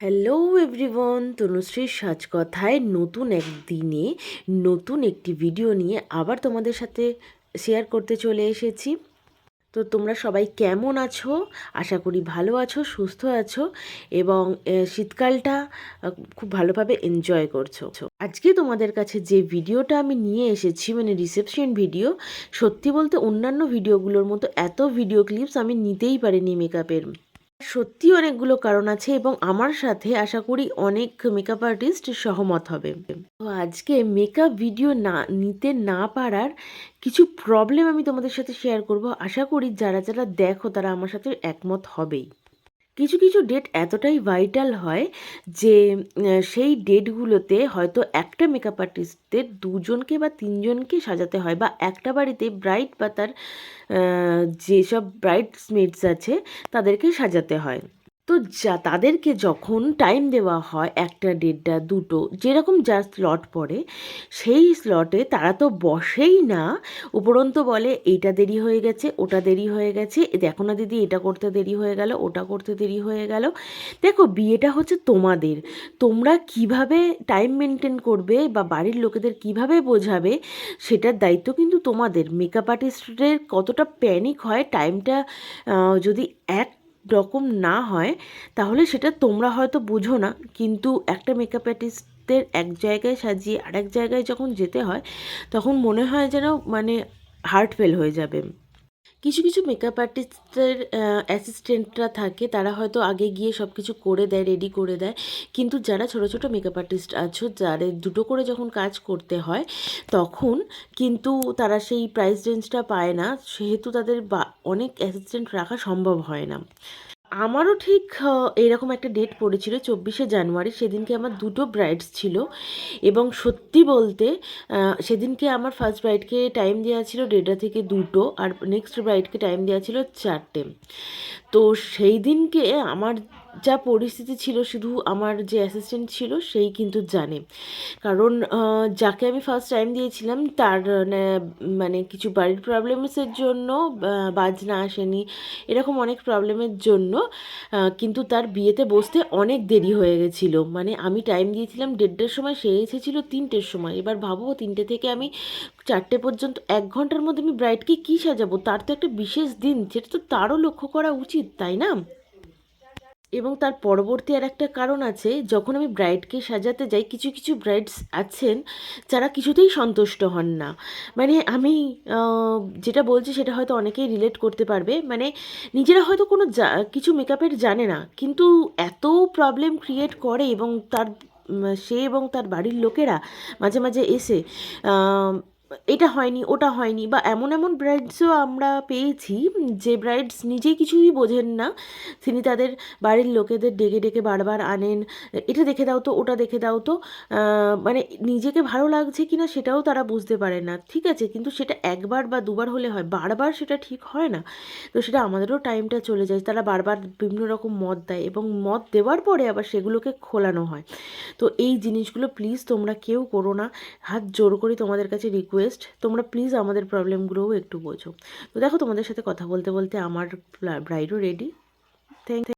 Hello everyone তনুশ্রীর সাজকথায় নতুন এক দিনে নতুন একটি ভিডিও নিয়ে আবার তোমাদের সাথে শেয়ার করতে চলে এসেছি। তো তোমরা সবাই কেমন আছো? আশা করি ভালো আছো, সুস্থ আছো এবং শীতকালটা খুব ভালোভাবে এনজয় করছ। আজকে তোমাদের কাছে যে ভিডিওটা আমি নিয়ে এসেছি মানে রিসেপশন ভিডিও সত্যি বলতে অন্যান্য ভিডিওগুলোর মতো এত ভিডিও ক্লিপস আমি নিতেই পারিনি মেকআপের সত্যি অনেকগুলো কারণ আছে এবং আমার সাথে আশা করি অনেক মেকআপ আর্টিস্ট সহমত হবে। তো আজকে মেকআপ ভিডিও না, নিতে না পারার কিছু প্রবলেম আমি তোমাদের সাথে শেয়ার করব। আশা করি যারা যারা দেখো তারা আমার সাথে একমত হবেই। কিছু কিছু ডেট এতটাই ভাইটাল হয় যে সেই ডেটগুলোতে হয়তো একটা মেকআপ আর্টিস্টদের দুজনকে বা তিনজনকে সাজাতে হয় বা একটা বাড়িতে ব্রাইট বা তার যেসব ব্রাইট ব্রাইডসমেডস আছে তাদেরকে সাজাতে হয়। তো যা, তাদেরকে যখন টাইম দেওয়া হয় একটা, দেড়টা, দুটো, যেরকম যার স্লট পড়ে, সেই স্লটে তারা তো বসেই না। উপরন্ত বলে, এইটা দেরি হয়ে গেছে, ওটা দেরি হয়ে গেছে দেখো না দিদি, এটা করতে দেরি হয়ে গেল, ওটা করতে দেরি হয়ে গেল। দেখো, বিয়েটা হচ্ছে তোমাদের। তোমরা কীভাবে টাইম মেনটেন করবে বা বাড়ির লোকেদের কীভাবে বোঝাবে, সেটার দায়িত্ব কিন্তু তোমাদের। মেকআপ আর্টিস্টদের কতটা প্যানিক হয় টাইমটা যদি এক রকম না হয়, তাহলে সেটা তোমরা হয়তো বুঝো না। কিন্তু একটা মেকআপ আর্টিস্টদের এক জায়গায় সাজিয়ে আরেক জায়গায় যখন যেতে হয়, তখন মনে হয় যেন মানে হার্ট ফেল হয়ে যাবে। কিছু কিছু মেকআপ আর্টিস্টের অ্যাসিস্ট্যান্টরা থাকে, তারা হয়তো আগে গিয়ে সব কিছু করে দেয় রেডি করে দেয়। কিন্তু যারা ছোট ছোট মেকআপ আর্টিস্ট আছো যাদের দুটো করে যখন কাজ করতে হয়, তখন কিন্তু তারা সেই প্রাইস রেঞ্জটা পায় না। সেহেতু তাদের বা, অনেক অ্যাসিস্ট্যান্ট রাখা সম্ভব হয় না। আমারও ঠিক এরকম একটা ডেট পড়েছিল চব্বিশে জানুয়ারি। সেদিনকে আমার দুটো ব্রাইডস ছিল এবং সত্যি বলতে সেদিনকে আমার ফার্স্ট ব্রাইডকে টাইম দেওয়া ছিল দেড়টা থেকে দুটো আর নেক্সট ব্রাইডকে টাইম দেওয়া ছিল চারটে। তো সেই দিনকে আমার যা পরিস্থিতি ছিল, শুধু আমার যে অ্যাসিস্ট্যান্ট ছিল, সেই কিন্তু জানে। কারণ যাকে আমি ফার্স্ট টাইম দিয়েছিলাম, তার মানে কিছু বাড়ির প্রবলেমসের জন্য বাজনা আসেনি, এরকম অনেক প্রবলেমের জন্য। কিন্তু তার বিয়েতে বসতে অনেক দেরি হয়ে গেছিল। মানে আমি টাইম দিয়েছিলাম দেড়টার সময়, সে এসেছিল তিনটের সময়। এবার ভাবো, তিনটে থেকে আমি চারটে পর্যন্ত, এক ঘণ্টার মধ্যে আমি ব্রাইডকে কী সাজাবো? তার তো একটা বিশেষ দিন, সেটা তো তারও লক্ষ্য করা উচিত, তাই না? এবং তার পরবর্তী আর একটা কারণ আছে, যখন আমি ব্রাইডকে সাজাতে যাই, কিছু কিছু ব্রাইডস আছেন, যারা কিছুতেই সন্তুষ্ট হন না। মানে আমি যেটা বলছি সেটা হয়তো অনেকেই রিলেট করতে পারবে। মানে নিজেরা হয়তো কোনো কিছু মেকআপের জানে না, কিন্তু এত প্রবলেম ক্রিয়েট করে এবং তার সে এবং তার বাড়ির লোকেরা মাঝে মাঝে এসে এটা হয়নি, ওটা হয়নি বা এমন এমন ব্রাইডসও আমরা পেয়েছি, যে ব্রাইডস নিজেই কিছুই বোঝেন না। তিনি তাদের বাড়ির লোকেদের ডেকে ডেকে বারবার আনেন, এটা দেখে দাও তো, ওটা দেখে দাও তো। মানে নিজেকে ভালো লাগছে কি না সেটাও তারা বুঝতে পারে না, ঠিক আছে? কিন্তু সেটা একবার বা দুবার হলে হয়, বারবার সেটা ঠিক হয় না। তো সেটা আমাদেরও টাইমটা চলে যায়, তারা বারবার বিভিন্ন রকম মত দেয় এবং মত দেওয়ার পরে আবার সেগুলোকে খোলানো হয়। তো এই জিনিসগুলো প্লিজ তোমরা কেউ করো না, হাত জোর করে তোমাদের কাছে রিকোয়েস্ট তোমরা প্লিজ আমাদের প্রবলেমগুলোও একটু বোঝো। তো দেখো তোমাদের সাথে কথা বলতে বলতে আমার ব্রাইডও রেডি থ্যাংক